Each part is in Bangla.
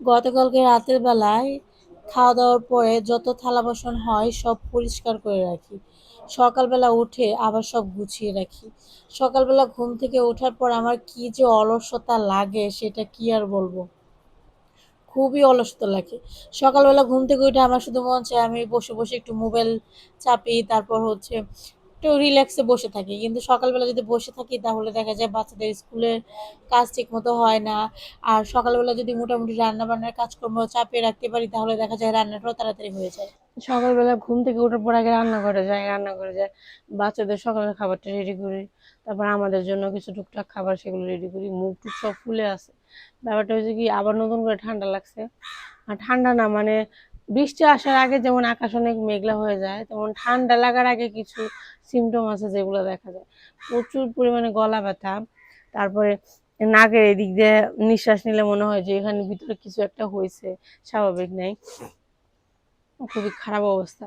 গতকালকে রাতের বেলায় খাওয়া দাওয়ার পরে যত থালা বাসন হয় সব পরিষ্কার করে রাখি। সকালবেলা উঠে আবার সব গুছিয়ে রাখি। সকালবেলা ঘুম থেকে ওঠার পর আমার কি যে অলসতা লাগে সেটা কি আর বলব? খুবই অলসতা লাগে। সকালবেলা ঘুম থেকে উঠে আমার শুধু মন চায় আমি বসে বসে একটু মোবাইল চাপি, তারপর হচ্ছে একটু রিল্যাক্সে বসে থাকি। কিন্তু সকালবেলা যদি বসে থাকি, তাহলে দেখা যায় বাচ্চাদের স্কুলের কাজ ঠিক মতো হয় না। আর সকালবেলা যদি মোটামুটি রান্না বান্নার কাজকর্ম চাপিয়ে রাখতে পারি, তাহলে দেখা যায় রান্নাটাও তাড়াতাড়ি হয়ে যায়। সকালবেলা ঘুম থেকে ওঠার পর আগে রান্না করে যায় রান্না করে যায় বাচ্চাদের সকালের খাবারটা রেডি করি। তারপর আমাদের জন্য কিছু টুকটাক খাবার সেগুলো রেডি করি। মুখ টুক সব ফুলে আছে। ব্যাপারটা হচ্ছে কি, আবার নতুন করে ঠান্ডা লাগছে। আর ঠান্ডা না মানে বৃষ্টি আসার আগে যেমন আকাশ অনেক মেঘলা হয়ে যায়, তেমন ঠান্ডা লাগার আগে কিছু সিমটম আছে যেগুলো দেখা যায়। প্রচুর পরিমাণে গলা ব্যথা, তারপরে নাকের এদিক দিয়ে নিঃশ্বাস নিলে মনে হয় যে এখানে ভিতরে কিছু একটা হয়েছে, স্বাভাবিক নাই। খুবই খারাপ অবস্থা।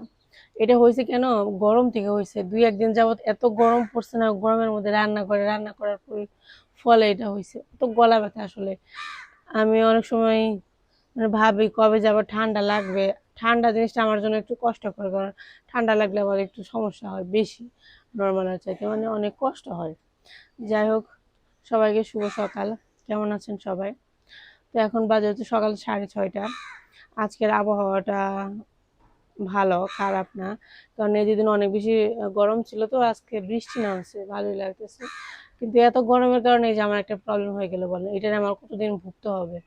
এটা হয়েছে কেন? গরম থেকে হয়েছে। দুই একদিন যাবত এত গরম পড়ছে না, গরমের মধ্যে রান্না করে, রান্না করার ফলে এটা হয়েছে। তো গলা ব্যথা আসলে। আমি অনেক সময় ভাবি কবে যাব, ঠান্ডা লাগবে। ঠান্ডা জিনিসটা আমার জন্য একটু কষ্টকর, কারণ ঠান্ডা লাগলে আমার একটু সমস্যা হয় বেশি নর্মালের চাইতে মানে অনেক কষ্ট হয়। যাই হোক, সবাইকে শুভ সকাল। কেমন আছেন সবাই? তো এখন বাজে হচ্ছে সকাল সাড়ে ছয়টা। আজকের আবহাওয়াটা ভালো, খারাপ না, কারণ এই দুদিন অনেক বেশি গরম ছিল তো, আজকে বৃষ্টি নামছে, ভালোই লাগতেছে। কিন্তু এত গরমের কারণে এই যে আমার একটা প্রবলেম হয়ে গেল বলেন, এটা আমার কতদিন ভুগতে হবে?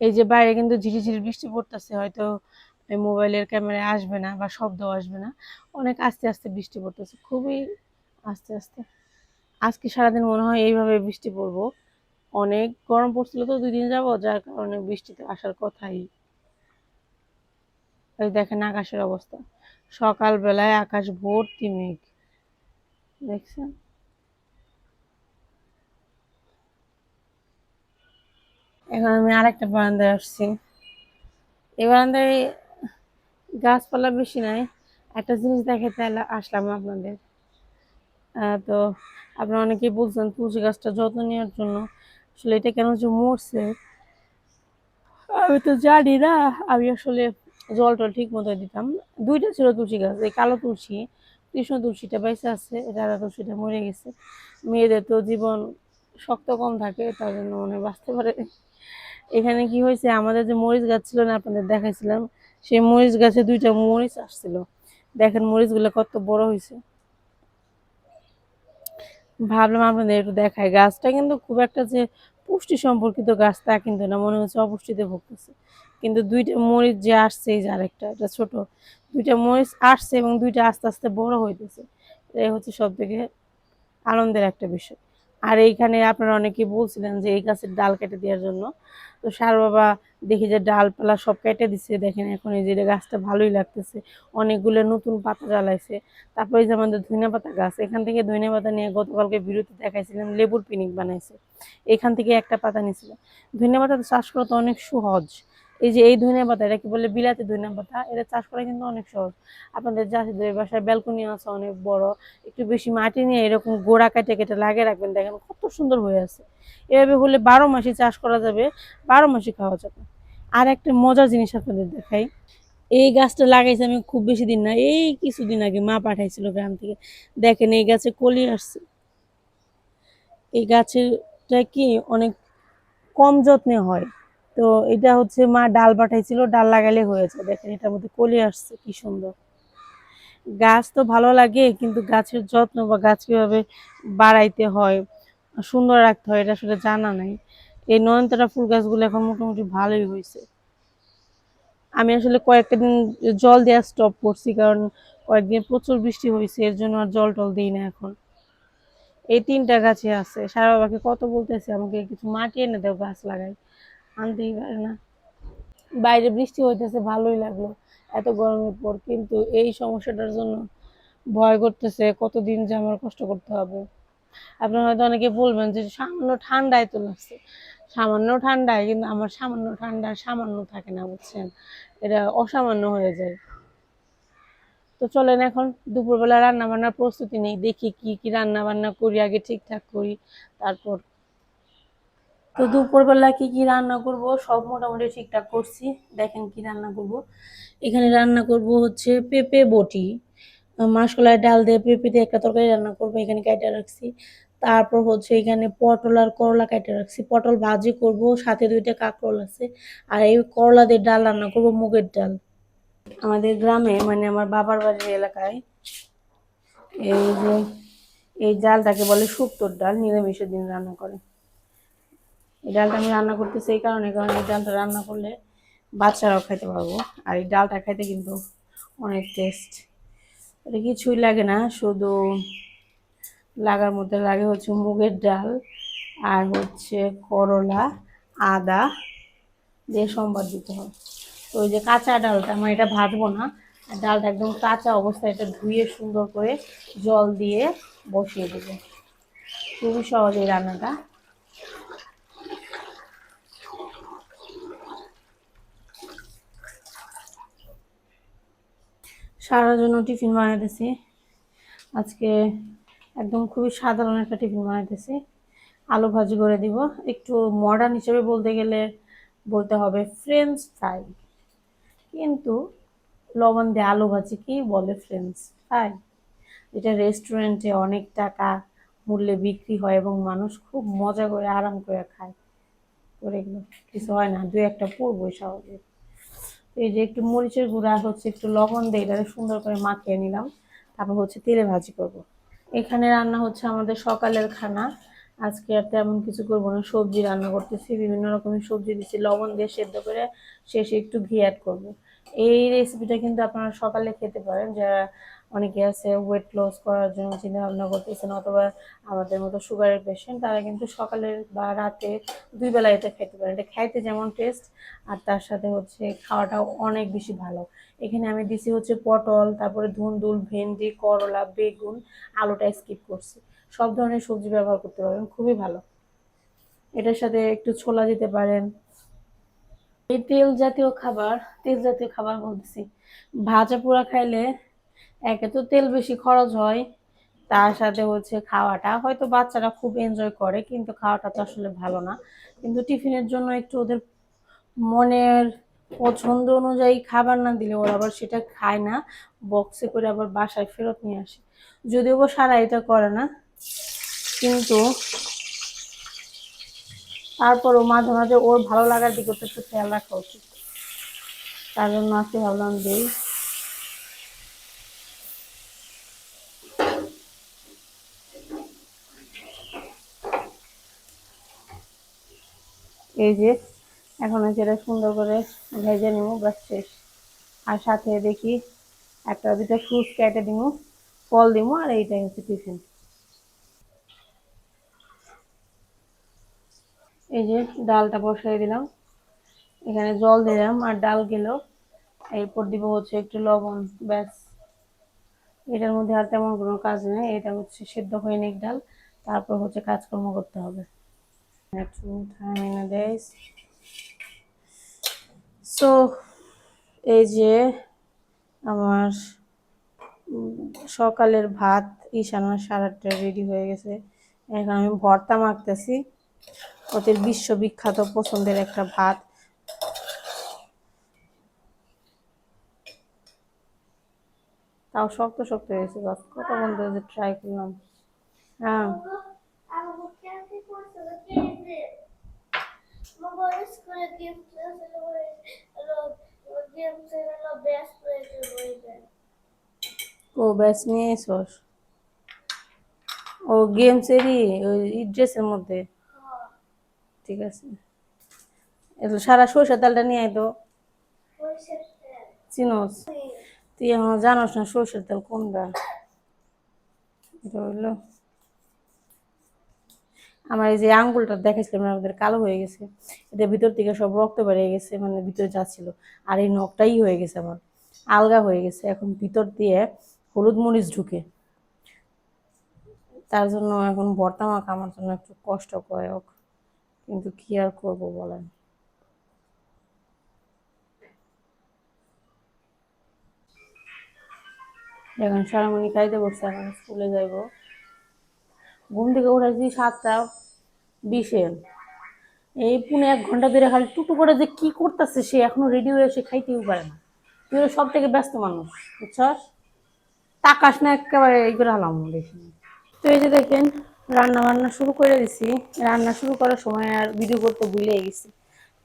এই যে বাইরে কিন্তু ঝিরিঝিরি বৃষ্টি পড়তেছে, হয়তো মোবাইলের ক্যামেরায় আসবে না বা শব্দ আসবে না। অনেক আস্তে আস্তে বৃষ্টি পড়তেছে, খুবই আস্তে আস্তে। আজকে সারাদিন মনে হয় এইভাবে বৃষ্টি পড়ব। অনেক গরম পড়ছিল তো দুই দিন যাব যার কারণে বৃষ্টিতে আসার কথাই। এই দেখেন আকাশের অবস্থা। সকালবেলায় আকাশ ভর্তি মেঘ। দেখছেন? এখন আমি আরেকটা বারান্দায় আসছি। এই বারান্দায় গাছপালা বেশি নাই, একটা জিনিস দেখাতে আসলাম আপনাদের। তো আপনারা অনেকেই বলছেন তুলসী গাছটা যত্ন নেওয়ার জন্য। আসলে এটা কেন যে মরছে? আমি তো জানি না। আমি আসলে জল টল ঠিক মতো দিতাম। দুইটা ছিল তুলসী গাছ, এই কালো তুলসী, কৃষ্ণ তুলসীটা বেঁচে আছে রাধা তুলসীটা মরে গেছে। মেয়েদের তো জীবন শক্ত কম থাকে, তার জন্য মনে বাঁচতে পারে। এখানে কি হয়েছে? আমাদের যে মরিচ গাছ ছিল না, আপনাদের দেখাইছিলাম, সেই মরিচ গাছে দুইটা মরিচ আসছিল। দেখেন মরিচগুলো কত বড় হয়েছে। ভাবলাম আপনাদের একটু দেখাই। গাছটা কিন্তু খুব একটা যে পুষ্টি সম্পর্কিত গাছ তা কিন্তু না, মনে হচ্ছে অপুষ্টিতে ভুগতেছে। কিন্তু দুইটা মরিচ যে আসছে, এই যে আরেকটা, এটা ছোট, দুইটা মরিচ আসছে এবং দুইটা আস্তে আস্তে বড় হইতেছে। এটাই হচ্ছে সব থেকে আনন্দের একটা বিষয়। আর এইখানে আপনারা অনেকেই বলছিলেন যে এই গাছের ডাল কেটে দেওয়ার জন্য। তো সার বাবা দেখি যে ডালপালা সব কেটে দিচ্ছে দেখেন এখন এই যে গাছটা ভালোই লাগতেছে। অনেকগুলো নতুন পাতা জ্বালাইছে। তারপরে যে আমাদের ধনিয়া পাতা গাছ, এখান থেকে ধনিয়া পাতা নিয়ে গতকালকে বিরতি দেখাইছিলাম লেবুর পিনিক বানাইছে। এখান থেকে একটা পাতা নিয়েছিল। ধনিয়া পাতা চাষ করা তো অনেক সহজ। এই যে এই ধনিয়া পাতা এটা কি বলে বিলাতি ধনিয়া পাতা এটা চাষ করা কিন্তু অনেক সহজ। আপনাদের চাষিদের বাসায় ব্যালকনি আছে, অনেক বড়। একটু বেশি মাটি নিয়ে এরকম গোড়া কেটে কেটে লাগিয়ে রাখবেন। দেখেন কত সুন্দর হয়ে আছে। এভাবে হলে বারো মাসে চাষ করা যাবে, বারো মাসে খাওয়া যাবে। আর একটা মজার জিনিস আপনাদের দেখাই। এই গাছটা লাগাইছে আমি খুব বেশি দিন না, এই কিছুদিন আগে মা পাঠাইছিল গ্রাম থেকে। দেখেন এই গাছে কলি আসছে। এই গাছেরটা কি অনেক কম যত্নে হয়। তো এটা হচ্ছে মা ডাল পাঠাইছিল, ডাল লাগালে হয়েছে দেখেন এটার মধ্যে কলি আসছে, কি সুন্দর। গাছ তো ভালো লাগে, কিন্তু গাছের যত্ন বা গাছ কীভাবে বাড়াইতে হয়, সুন্দর রাখতে হয়, এটা আসলে জানা নাই। এই নয়নতারা ফুল গাছগুলো এখন মোটামুটি ভালোই হয়েছে। আমি আসলে কয়েকটা দিন জল দেওয়া স্টপ করছি, কারণ কয়েকদিন প্রচুর বৃষ্টি হয়েছে, এর জন্য আর জল টল দিই না এখন। এই তিনটা গাছে আছে। সারা বাবাকে কত বলতেছে, আমাকে কিছু মাটি এনে দাও, গাছ লাগাই। আনতেই পারে না। বাইরে বৃষ্টি হইতেছে, ভালোই লাগল। এত গরমের পর কিন্তু এই সমস্যাটার জন্য ভয় করতেছে, কতদিন যে আমার কষ্ট করতে হবে। আপনারা হয়তো অনেকে বলবেন যে সামান্য ঠান্ডায় তো লাগছে। সামান্য ঠান্ডায়, কিন্তু আমার সামান্য ঠান্ডা সামান্য থাকে না, বুঝছেন? এটা অসামান্য হয়ে যায়। তো চলেন এখন, দুপুরবেলা রান্না বান্নার প্রস্তুতি নেই। দেখি কি কি রান্না বান্না করি, আগে ঠিকঠাক করি, তারপর তো দুপুরবেলা কি কি রান্না করব? সব মোটামুটি ঠিকঠাক করছি। দেখেন কি রান্না করব। এখানে রান্না করব হচ্ছে পেঁপে, বটি। মাসকলাই, ডাল দিয়ে পেঁপে দিয়ে একটা তরকারি রান্না করব, এখানে কেটে রাখছি। তারপর হচ্ছে এখানে পটল আর করলা কেটে রাখছি। পটল ভাজি করব, সাথে দুইটা কাঁকরোল আছে। আর এই করলা দিয়ে ডাল রান্না করব, মুগের ডাল। আমাদের গ্রামে মানে আমার বাবার বাড়ির এলাকায়, এই যে, এই ডালটাকে বলে শুক্তোর ডাল, নিরামিষের দিন রান্না করে। এই ডালটা আমি রান্না করতেছি এই কারণে, কারণ এই ডালটা রান্না করলে বাচ্চারাও খাইতে পারব। আর এই ডালটা খাইতে কিন্তু অনেক টেস্ট এটা কিছুই লাগে না, শুধু লাগার মধ্যে লাগে হচ্ছে মুগের ডাল আর হচ্ছে করলা, আদা দিয়ে সম্বাদ দিতে হয়। তো ওই যে কাঁচা ডালটা আমার এটা ভাজবো না ডালটা একদম কাঁচা অবস্থায় এটা ধুয়ে সুন্দর করে জল দিয়ে বসিয়ে দেবো। খুবই সহজ এই রান্নাটা। সারার জন্য টিফিন বানাইতেছি আজকে একদম খুবই সাধারণ একটা টিফিন বানাইতেছি আলু ভাজি করে দিব। একটু মডার্ন হিসেবে বলতে গেলে বলতে হবে ফ্রেঞ্চ ফ্রাই কিন্তু লবণ দিয়ে আলু ভাজি কি বলে ফ্রেঞ্চ ফ্রাই এটা রেস্টুরেন্টে অনেক টাকা মূল্যে বিক্রি হয় এবং মানুষ খুব মজা করে আরাম করে খায়। করে এগুলো। কিছু হয় না দু একটা পড়বই স্বাভাবিক এই যে একটু মরিচের গুঁড়া, হচ্ছে একটু লবণ দিয়ে এটা সুন্দর করে মাখিয়ে নিলাম। তারপর হচ্ছে তেলে ভাজি করব। এখানে রান্না হচ্ছে আমাদের সকালের খানা। আজকে আর তেমন কিছু করব না। সবজি রান্না করতেছি, বিভিন্ন রকমের সবজি দিচ্ছি। লবণ দিয়ে সেদ্ধ করে শেষে একটু ঘি অ্যাড করব। এই রেসিপিটা কিন্তু আপনারা সকালে খেতে পারেন। যারা অনেকে আছে ওয়েট লস করার জন্য চিন্তা ভাবনা করতেছেন অথবা আমাদের মতো সুগারের পেশেন্ট তারা কিন্তু সকালে বা রাতে দুই বেলা এটা খেতে পারেন। এটা খাইতে যেমন টেস্ট আর তার সাথে হচ্ছে খাওয়াটাও অনেক বেশি ভালো। এখানে আমি দিছি হচ্ছে পটল, তারপরে ধুন্দুল, ভেন্ডি, করলা, বেগুন, আলুটা স্কিপ করছি। সব ধরনের সবজি ব্যবহার করতে পারবেন, খুবই ভালো। এটার সাথে একটু ছোলা দিতে পারেন। এই তেল জাতীয় খাবার, তেল জাতীয় খাবার বলতেছি। ভাজা পোড়া খাইলে একে তো তেল বেশি খরচ হয়, তার সাথে হচ্ছে খাওয়াটা। হয়তো বাচ্চারা খুব এনজয় করে, কিন্তু খাওয়াটা তো আসলে ভালো না। কিন্তু টিফিনের জন্য একটু ওদের মনের পছন্দ অনুযায়ী খাবার না দিলে ওরা আবার সেটা খায় না। বক্সে করে আবার বাসায় ফেরত নিয়ে আসে। যদিও বা সারা এটা করে না, কিন্তু তারপরও মাঝে মাঝে ওর ভালো লাগার দিকে তো একটু খেয়াল রাখা উচিত। তার জন্য আজকে ভাবলাম দিই এই যে, এখন এটা সুন্দর করে ভেজে নিব বাস শেষ। আর সাথে দেখি একটা, দুটা ফ্রুটস কেটে দিব, ফল দিব, আর এইটাই হচ্ছে টিফিন। এই যে ডালটা বসাই দিলাম। এখানে জল দিলাম, আর ডাল গেল। এরপর দিব হচ্ছে একটু লবণ, ব্যাস। এটার মধ্যে আর তেমন কোনো কাজ নেই, এটা হচ্ছে সেদ্ধ হয়ে নিক ডাল, তারপর হচ্ছে কাজকর্ম করতে হবে। একটু time in a days so এই যে আমার সকালের ভাত সাড়ে আটটা রেডি হয়ে গেছে। এখন আমি ভর্তা মাখতেছি। ওদের বিশ্ববিখ্যাত পছন্দের একটা ভাত। তাও শক্ত শক্ত হয়েছে কত বন্ধু ট্রাই করলাম। হ্যাঁ। ও ব্যাস, নিয়ে ও গেমসেরই ওই ড্রেসের মধ্যে। ঠিক আছে। সারা সরষের তেলটা নিয়ে আয় তো। চিনোস। তুই এখনও জানোস না সরষের তেল কোনটা? এটা হইল আমার এই যে আঙ্গুলটা দেখাইছিলাম না, আমাদের কালো হয়ে গেছে। এটা ভিতর থেকে সব রক্ত বেরিয়ে গেছে মানে ভিতরে যাচ্ছিল। আর এই নখটাই হয়ে গেছে আমার আলগা হয়ে গেছে। এখন ভিতর দিয়ে হলুদ মরিচ ঢুকে। তার জন্য এখন ভর্তা মাখা আমার জন্য একটু কষ্টকর কিন্তু কি আর করব বলেন? এখন সারামণি খাইতে বসছে এখন স্কুলে যাইবো। ঘুম থেকে উঠেছি সাতটা, বিশে। এই পুনে এক ঘণ্টা ধরে খালি টুটু করে যে কি করতেছে সে এখনও রেডি হয়ে সে খাইতেও পারে না। তুই সব থেকে ব্যস্ত মানুষ, বুঝছস? তাকাস না একেবারে এই করে হালাম দেখি তো এই যে দেখেন, রান্না বান্না শুরু করে দিছি। রান্না শুরু করার সময় আর ভিডিও করতে ভুলে গেছি।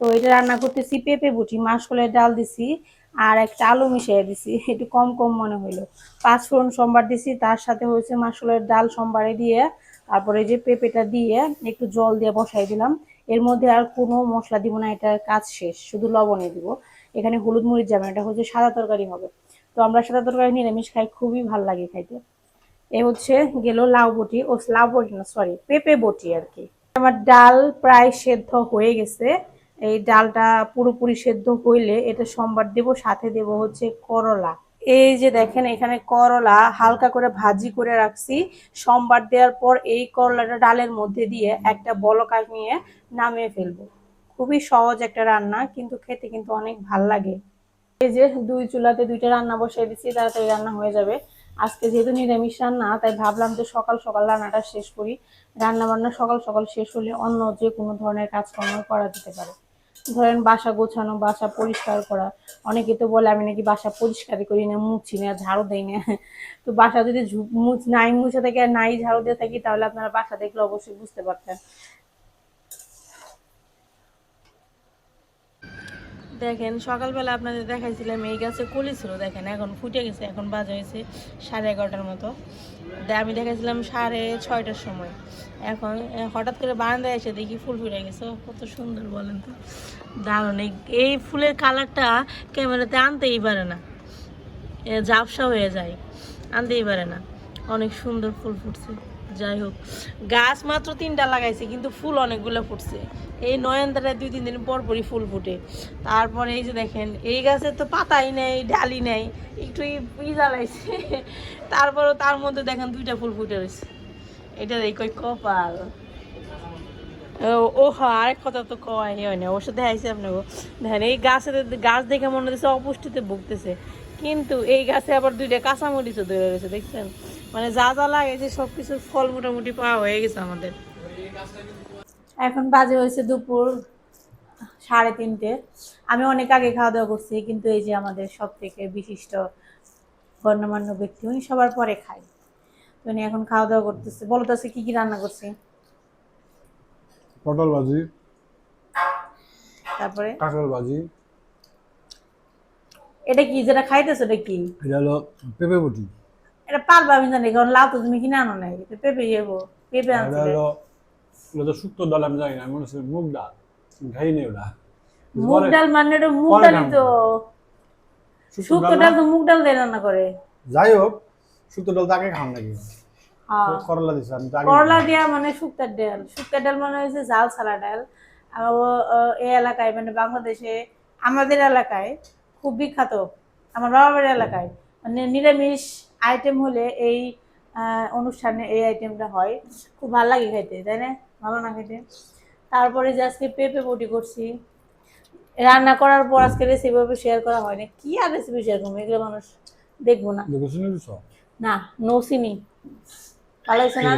তো এটা রান্না করতেছি পেঁপে বুটি মাসকলের ডাল দিছি আর একটা আলু মিশিয়ে দিছি। একটু কম কম মনে হইল। পাঁচ ফোড়ন সোমবার দিছি, তার সাথে হয়েছে মাসকলের ডাল সোমবারে দিয়ে তারপরে যে পেঁপেটা দিয়ে একটু জল দিয়ে বসাই দিলাম, এর মধ্যে আর কোনো মশলা দিব না এটার কাজ শেষ, শুধু লবণে দিব। এখানে হলুদ মরিচ যাবে এটা হচ্ছে সাদা তরকারি হবে। তো আমরা সাদা তরকারি নিরামিষ খাই, খুবই ভালো লাগে খাইতে। এ হচ্ছে গেল লাউ বটি, ও লাউ বটি না সরি পেঁপে বটি আর কি। আমার ডাল প্রায় সেদ্ধ হয়ে গেছে। এই ডালটা পুরোপুরি সেদ্ধ হইলে এটা সোমবার দেব, সাথে দেব হচ্ছে করলা। এই যে দেখেন, এখানে করলা হালকা করে ভাজি করে রাখছি। সোমবার দেওয়ার পর এই করলাটা ডালের মধ্যে দিয়ে একটা বলকার নিয়ে নামিয়ে ফেলব। খুবই সহজ একটা রান্না, কিন্তু খেতে কিন্তু অনেক ভালো লাগে। এই যে দুই চুলাতে দুইটা রান্না বসিয়ে দিচ্ছি, তাড়াতাড়ি রান্না হয়ে যাবে। আজকে যেহেতু নিরামিষ রান্না, তাই ভাবলাম যে সকাল সকাল রান্নাটা শেষ করি। রান্না বান্না সকাল সকাল শেষ হলে অন্য যে কোনো ধরনের কাজকর্ম করা যেতে পারে। ধরেন বাসা গোছানো, বাসা পরিষ্কার করা, অনেকে তো বলে আমি নাকি বাসা পরিষ্কারই করি না, মুছি না, ঝাড়ু দেই না। তো বাসা যদি নাই মুছে থাকে আর নাই ঝাড়ু দিয়ে থাকি, তাহলে আপনারা বাসা দেখলে অবশ্যই বুঝতে পারতেন। দেখেন, সকালবেলা আপনাদের দেখাইছিলাম, এই গাছে কলি ছিল, দেখেন, এখন ফুটে গেছে, এখন বাজে হয়েছে সাড়ে এগারোটার মতো। আমি দেখাইছিলাম সাড়ে ছয়টার সময়। এখন হঠাৎ করে বারান্দায় এসে দেখি ফুল ফুটে গেছে। কত সুন্দর বলেন তো। দারুণ, এই- ফুলের কালারটা ক্যামেরাতে আনতেই পারে না। ঝাপসা হয়ে যায়, আনতেই পারে না। অনেক সুন্দর ফুল ফুটছে। যাই হোক গাছ মাত্র তিনটা লাগাইছে, কিন্তু ফুল অনেকগুলো ফুটছে। এই নয়নতারায় দুই তিন দিন পর পরই ফুল ফুটে। তারপরে এই যে দেখেন, এই গাছের তো পাতাই নেই, ডালি নেই, একটু ই- জ্বালাইছে। তারপরেও তার মধ্যে দেখেন দুইটা ফুল ফুটে রয়েছে। এটা কই কপাল। ও- হ্যাঁ আরেক কথা তো কয়, হয় না ওর সাথে আইসে আপনাকে। দেখেন, এই গাছের গাছ দেখে মনে হচ্ছে অপুষ্টিতে ভুগতেছে। কিন্তু এই গাছে আবার দুইটা কাঁচামরিচও ধরে রয়েছে দেখছেন? মানে যা যা লাগাইছে সব কিছুর ফল মোটামুটি পাওয়া হয়ে গেছে আমাদের। এখন বাজে হয়েছে দুপুর সাড়ে তিনটে। আমি অনেক আগে খাওয়া দাওয়া করছি কিন্তু এই যে আমাদের সব থেকে বিশিষ্ট গণ্যমান্য ব্যক্তি উনি সবার পরে খায়। তো উনি এখন খাওয়া দাওয়া করতেছে। বলো তো কি কি রান্না করছি? পটল ভাজি তারপরে? কাঁঠাল ভাজি এটা কি যেটা খাইতেছো এটা কি? এটা হলো পেঁপে বুটি এটা পারবা আমি জানি কারণ লাউ তো তুমি কিনে আনো নাই। এটা পেঁপে যাব পেঁপে এটা হলো এটা তো শুক্তো ডাল আমি জানি না মনে হচ্ছে মুগ ডাল। খাইনি ওটা। মুগ ডাল মানে এটা মুগ ডালই তো। শুক্তো ডাল তো মুগ ডাল দিয়ে রান্না করে। যাই হোক শুক্তো ডাল তাকে খাম নাকি করলা দিচ্ছে আমি করলা দেওয়া মানে শুক্তার ডাল। শুক্তার ডাল মানে হচ্ছে জাল ছাড়া ডাল। এই এলাকায় মানে বাংলাদেশে আমাদের এলাকায় খুব বিখ্যাত আমার বাবা বাড়ির এলাকায়। মানে নিরামিষ আইটেম হলে এই অনুষ্ঠানে এই আইটেমটা হয়। খুব ভালো লাগে খাইতে তাই না? ভালো না খাইতে? তারপরে যে আজকে পেঁপে বটি করছি। রান্না করার পর আজকে রেসিপি শেয়ার করা হয় না। কি আর রেসিপি শেয়ার করব? এগুলো মানুষ দেখব না। না নৌসিনি ভালো হয়েছে না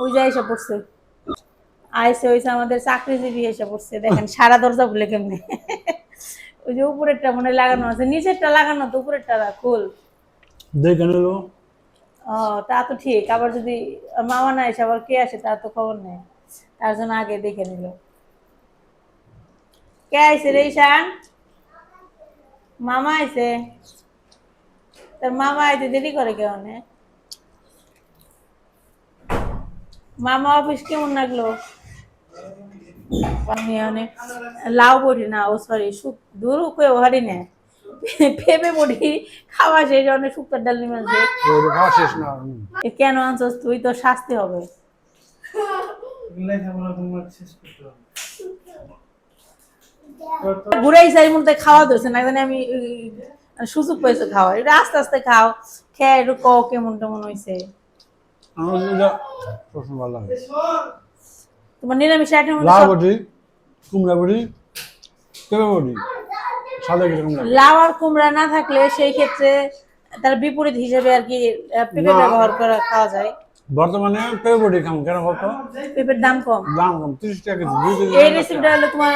ওই যে এসে পড়ছে। আইসে হয়েছে আমাদের চাকরিজীবী এসে পড়ছে। দেখেন সারা দরজা খুলে কেমনে? ওই যে উপরেরটা মনে লাগানো আছে নিচেরটা লাগানো তো উপরেরটা খোল। দেখে নিলো। ও তা তো ঠিক আবার যদি মামা না এসে আবার কে আসে তার তো খবর নেই। তার জন্য আগে দেখে নিল। কে আইছে রে ঈশান? মামা আইছে? তোর মামা আইতে দেরি করে কেমন মামা অফিস কেমন লাগল? আমি অনেক লাউ বড়ি না ও সরি শুক দূর কয়ে হারি না। পেঁপে বড়ি খাওয়া শেষ অনেক শুক্তার ডাল নিয়ে খাওয়া শেষ না। কেন আনছস? তুই তো শাস্তি হবে। ঘুরাই সারি মধ্যে খাওয়া ধরছে না আমি মানে সুযোগ পেয়েছ খাওয়া। এটা আস্তে আস্তে খাও খেয়ে একটু ক কেমন কেমন হয়েছে আমার ভালো তোমার নিরামিষ আইটেম লাউ বটি কুমড়া বটি পেঁপে বটি। সাদা কীরকম লাগে লাউ আর কুমড়া না থাকলে সেই ক্ষেত্রে তার বিপরীত হিসেবে আর কি পেঁপে ব্যবহার করা খাওয়া যায়। বর্তমানে পেপড়ি খাম কেন বলতো? পেঁপের দাম কম। দাম কম তিরিশ টাকা কেজি এই রেসিপিটা হলো তোমার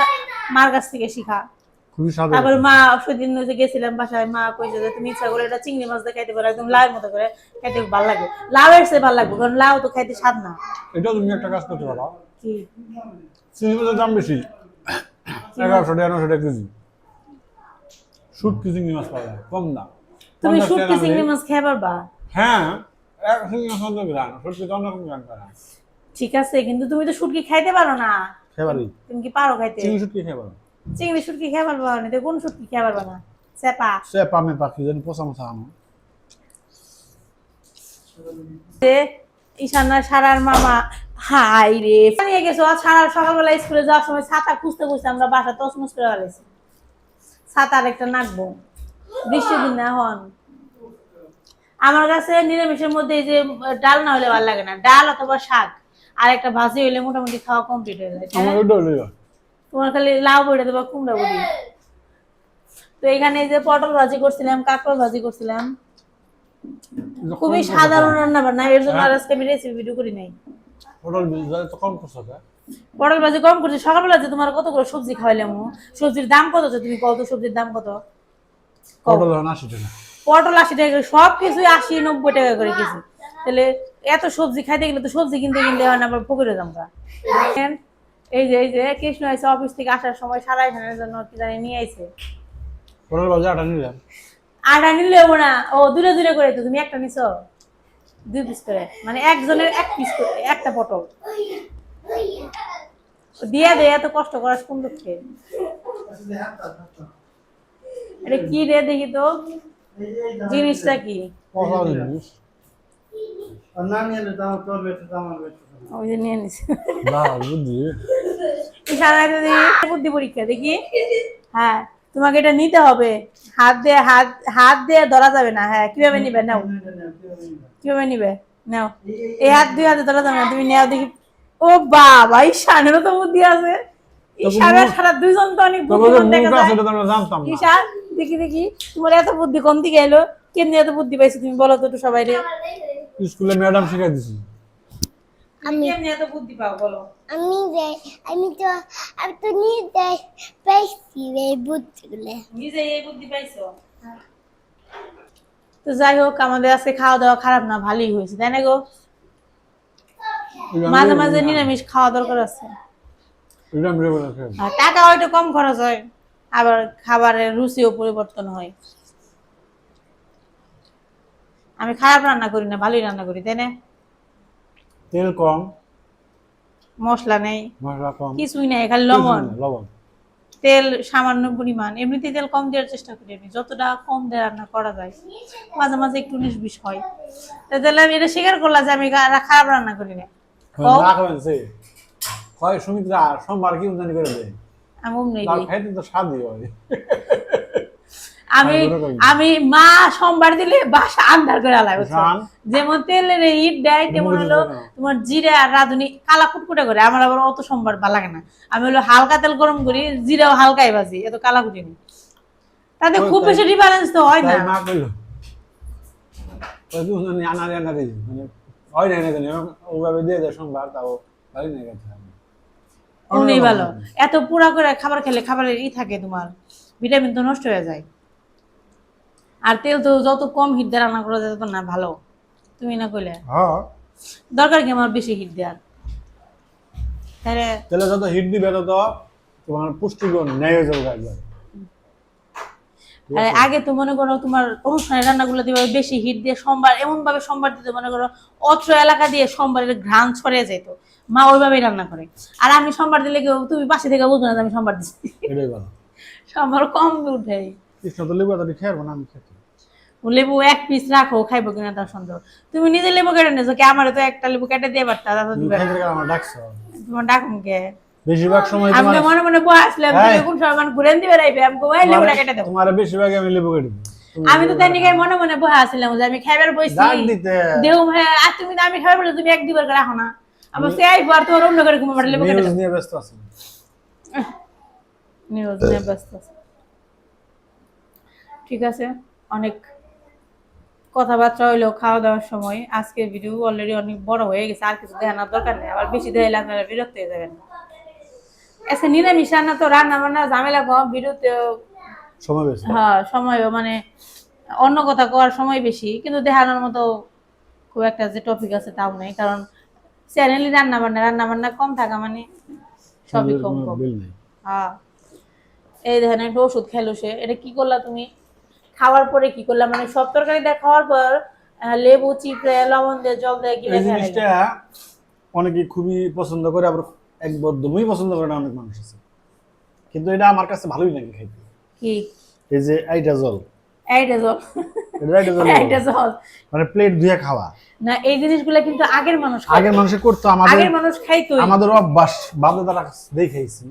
মার কাছ থেকে শিখা। খুবই সাদা তারপর মা সেদিন যে গেছিলাম বাসায় মা কইছে যে তুমি ইচ্ছা করে এটা চিংড়ি মাছ দিয়ে খাইতে পারো একদম লাউয়ের মতো করে খাইতে ভালো লাগে। লাউয়ের সে ভালো লাগবে কারণ লাউ তো খাইতে স্বাদ না। এটাও তুমি একটা কাজ করতে পারো। চিংড়ি মাছের দাম বেশি। এগারোশো টাকা কেজি। শুটকি চিংড়ি মাছ পাওয়া যায় কম দাম। তুমি 50 শুটকি চিংড়ি মাছ খেয়ে পারবা? হ্যাঁ এক চিংড়ি মাছ অন্য শুটকি তো অন্যরকম ঠিক আছে কিন্তু তুমি তো শুটকি খাইতে পারো না। খেবারি তুমি কি পারো খাইতে? চিংড়ি শুটকি খেয়ে পারো। চিংড়ি শুটকি খেয়ে পারবা না তো কোন শুটকি খেয়ে পারবা না? চেপা সে পামে পাখি জানি পোষা আনো যে ঈশানা সারার মামা হাই রে নিয়ে গেছো। আজ সারার সকালবেলা স্কুলে যাওয়ার সময় ছাতা খুঁজতে খুঁজতে আমরা বাসা তসমস করে ফেলেছি। ছাতার একটা নাকবো বৃষ্টির দিন না এখন। আমার কাছে নিরামিষের মধ্যে এই যে ডাল না হলে ভালো লাগে না। ডাল অথবা শাক। আর একটা ভাজি হইলে মোটামুটি খাওয়া কমপ্লিট হয়ে যায়। তোমার খালি লাউ বড়ে দেবা কুমড়া বড়ি। তো এখানে এই যে পটল ভাজি করছিলাম কাঁকড় ভাজি করছিলাম। খুবই সাধারণ রান্না বান্না এর জন্য আর আজকে আমি রেসিপি ভিডিও করি নাই। পটল বীজ তো কম করছ পটল ভাজি কম করছি। সকালবেলা যে তোমার কতগুলো সবজি খাওয়াইলাম সবজির দাম কত তুমি কত সবজির দাম কত? পটল আশি টাকা। পটল আশি টাকা করে সব কিছুই আশি নব্বই টাকা করে কেজি। তাহলে এত সবজি খাইতে গেলে তো সবজি কিনতে কিনতে হয় না আবার পুকুরে দামটা এই যে এই যে কৃষ্ণ এসে অফিস থেকে আসার সময় সারা এখানের জন্য কি জানি নিয়ে আইছে। পটল বাজে আটা নিলাম আটা নিলেও না ও দূরে দূরে করে তো তুমি একটা নিছো? দুই পিস করে। মানে একজনের এক পিস করে একটা পটল দিয়ে দে এত কষ্ট করার কোন দুঃখে এটা কি রে দেখি তো? জিনিসটা কি? ওই যে নিয়ে বুদ্ধি। দেখি বুদ্ধি পরীক্ষা দেখি হ্যাঁ তোমাকে এটা নিতে হবে। হাত দিয়ে হাত হাত দিয়ে ধরা যাবে না হ্যাঁ কীভাবে নিবে? নাও। কীভাবে নিবে? নাও। এই হাত দুই হাতে যাবে তুমি নেও দেখি। ও বাবা ঈশানেরও তো বুদ্ধি আছে। ঈশানের সারা দুইজন তো অনেক বুদ্ধিমান দেখা যায়। ঈশান দেখি দেখি। তোমার এত বুদ্ধি কোন থেকে এলো? কেমনি এত বুদ্ধি পাইছো তুমি? বলো তো একটু সবাই রে স্কুলে ম্যাডাম শিখাই দিছি। কেমনি এত বুদ্ধি পাও বলো। আমি যে আমি তো আমি তো নিজে এই বুদ্ধগুলো। নিজে এই বুদ্ধি পাইছো? তো যাই হোক আমাদের আজকে খাওয়া দাওয়া খারাপ না ভালোই হয়েছে তাই না গো? মাঝে মাঝে নিরামিষ খাওয়া দরকার আছে। টাকা হয়তো কম খরচ হয় আবার খাবারের রুচিও পরিবর্তন হয়। আমি খারাপ রান্না করি না ভালোই রান্না করি তাই না? তেল কম মশলা নেই মশলা কম। কিছুই নেই খালি লবণ। লবণ। তেল সামান্য পরিমাণ এমনিতে তেল কম দেওয়ার চেষ্টা করি আমি। যতটা কম দিয়ে রান্না করা যায় মাঝে মাঝে একটু উনিশ বিশ হয় তাহলে আমি এটা স্বীকার করলাম যে আমি খারাপ রান্না করি না কও। না সুমিত্রা সোমবার কি উন্নয়ন করে দেয়? আমি তার খাইতে তো স্বাদই হয়। আমি আমি মা সোমবার দিলে বাসা আন্ধার করে আলাই? জান। যেমন তেলের ইট দেয় তেমন হলো তোমার জিরা আর রাঁধুনি কালা কুটকুটে করে। আমার আবার অত সোমবার ভালো লাগে না। আমি হলো হালকা তেল গরম করি জিরাও হালকাই ভাজি এত কালা কুটি নেই। তাতে খুব বেশি ডিফারেন্স তো হয় না। হয় না ওভাবে দিয়ে দেয় সোমবার তাও ভালো গেছে অমনি ভালো। এত পুরা করে খাবার খেলে খাবারের ই থাকে তোমার। ভিটামিন তো নষ্ট হয়ে যায়। আর তেল তো যত কম হিট দিয়ে রান্না করা যায় তত না ভালো। তুমি না কইলে? হ্যাঁ। দরকার কি আমার বেশি হিট দেওয়ার? তাহলে তাহলে যত হিট দিবে তত তোমার পুষ্টিগুণ নেই হয়ে যাবে একবার আর আগে তো মনে করো তোমার অনুষ্ঠানের রান্নাগুলো দিবে বেশি হিট দিয়ে সোমবার এমন ভাবে সোমবার দিতে মনে করো অত্র এলাকা দিয়ে সোমবারের ঘ্রাণ ছড়িয়ে যেত মা ওইভাবেই রান্না করে। আর আমি সোমবার দিলে কেউ তুমি পাশে থেকে বুঝবে না আমি সোমবার দিচ্ছি সোমবার কম উঠে। কৃষ্ণ তো লেবু খেয়ে না আমি খেতে। লেবু এক পিস রাখো খাইবো কিনা তার সন্দেহ। তুমি নিজে লেবু কেটে নিয়েছো কি? আমার তো একটা লেবু কেটে দিয়ে পারতা তুমি দিবে আমার তোমার ডাকুন কে? বেশিরভাগ সময় আমি মনে মনে বয়ে আসলাম কোন সময় মানে ঘুরেন দিবে রাইবে আমি কই "এই লেবুটা কেটে দেবো তোমার বেশিরভাগ আমি লেবু কেটে দিই। আমি তো তাই নিয়ে মনে মনে বয়ে আসলাম যে আমি খাইবার বইছি। দেও হ্যাঁ আর তুমি তো আমি খাইবার বলে তুমি এক দুবার রাখো না। আবার সে আইবো আর তোমার অন্য করে ঘুমাবার লেবু কেটে নিয়ে ব্যস্ত আছি। নিউজ নিয়ে ব্যস্ত আছে। ঠিক আছে অনেক কথাবার্তা হইল খাওয়া দাওয়ার সময় আজকের ভিডিও অলরেডি অনেক বড় হয়ে গেছে আর কিছু দেখানোর দরকার নেই। আবার বেশি দেখাইলে আপনারা বিরক্ত হয়ে যাবেন। আচ্ছা নিরামিষ রান্না তো রান্না বান্না ঝামেলা কম ভিডিওতে সময় বেশি। হ্যাঁ সময়ও মানে অন্য কথা করার সময় বেশি কিন্তু দেখানোর মতো খুব একটা যে টপিক আছে তাও নেই কারণ চ্যানেলই রান্না বান্না রান্না বান্না কম থাকা মানে সবই কম কম। হ্যাঁ এই দেখেন একটা ওষুধ খেলো সে এটা কি করলা তুমি? খাওয়ার পরে কি করলা মানে সব তরকারি দিয়ে খাওয়ার পর লেবু চিপড়ে লবণ দিয়ে জল দিয়ে গিলে এই জিনিসটা অনেকে খুবই পছন্দ করে আবার একদমই পছন্দ করে না অনেক মানুষ আছে। কিন্তু এটা আমার কাছে ভালোই লাগে খাইতে কি? এই যে এইটা জল। এইটা জল। এইটা জল। মানে প্লেট ধুয়ে খাওয়া। না এই জিনিসগুলো কিন্তু আগের মানুষ আগের মানুষে করতো আমাদের আগের মানুষ খাইতো আমাদের অভ্যাস বাবা দাদা দেখেছি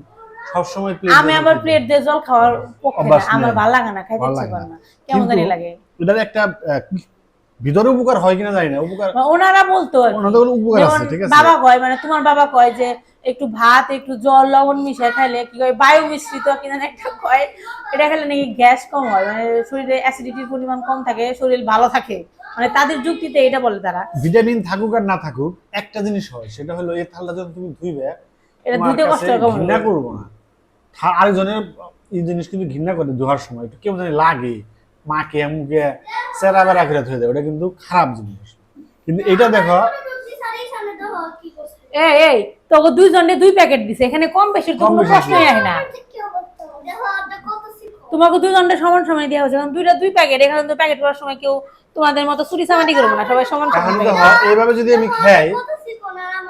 সবসময় প্লেট আমি আবার প্লেট দিয়ে জল খাওয়ার পক্ষে আমার ভালো লাগে না খাইতে ইচ্ছে করে না। কেমন জানি লাগে। এটার একটা ভিতরে উপকার হয় কিনা জানি না উপকার ওনারা বলতো ওনাদের উপকার আছে ঠিক আছে? বাবা কয় মানে তোমার বাবা কয় যে একটু ভাত একটু জল লবণ মিশিয়ে খাইলে কি কয় বায়ু মিশ্রিত কিনা একটা কয় এটা খেলে নাকি গ্যাস কম হয় মানে শরীরে অ্যাসিডিটির পরিমাণ কম থাকে শরীর ভালো থাকে। মানে তাদের যুক্তিতে এটা বলে তারা। ভিটামিন থাকুক আর না থাকুক একটা জিনিস হয় সেটা হলো এই থালটা যখন তুমি ধুইবে এটা ধুতে কষ্ট কাছে কম ঘৃণা করব না। আরেকজনের এই জিনিস কিন্তু ঘৃণা করে ধোয়ার সময়। একটু কেমন জানি লাগে। মাকে মুখে চেরা বেড়া করে ধুয়ে দেয় ওটা কিন্তু খারাপ জিনিস। কিন্তু এটা দেখো এই এই তোকে দুইজনে দুই প্যাকেট দিছে। এখানে কম বেশির তো কোনো বেশি প্রশ্নই আসে না। তোমাকে দুইজনটা সমান সময় দেওয়া হয়েছে। কারণ দুইটা দুই প্যাকেট এখানে তো প্যাকেট করার সময় কেউ তোমাদের মতো চুরি চামাটি করব না। সবাই সমান সমান। এইভাবে যদি আমি খাই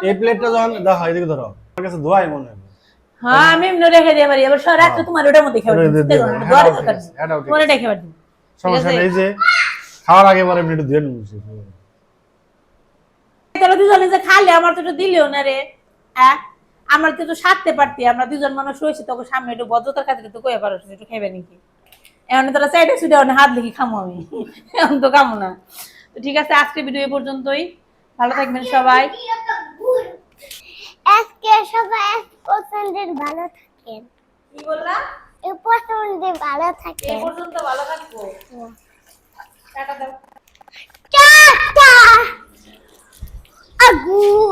এই প্লেটটা যখন দেখো এদিকে ধরো। আমার কাছে ধোয়াই মনে হয়। হ্যাঁ আমি এমনি রেখে দিয়ে পারি। এবার সব রাত্রে তোমার ওটার মধ্যে দিও, হ্যাঁ, এটা খেয়ে দিন সমস্যা নেই যে খাওয়ার আগে পরে এমনি একটু ধুয়ে নেব তাহলে দুজনে যে খালে আমার তো একটু দিলেও না রে। হ্যাঁ? আমরা তো সারতে পারতি আমরা দুজন মানুষ রয়েছি তোকে সামনে একটু ভদ্রতার খাতিরে তো কয়ে পারো একটু খাইবে নাকি? এখন তোরা চাইটা সুইটা অনেক হাত লিখি খামো আমি। এখন তো খামো না। তো ঠিক আছে আজকে ভিডিও এ পর্যন্তই। ভালো থাকবেন সবাই। আজকে সবাই এক পছন্দের ভালো থাকেন। কি বললা এই পছন্দে ভালো এই থাকেন। পর্যন্ত ভালো থাকব। টাটা দাও। টাটা! আগু!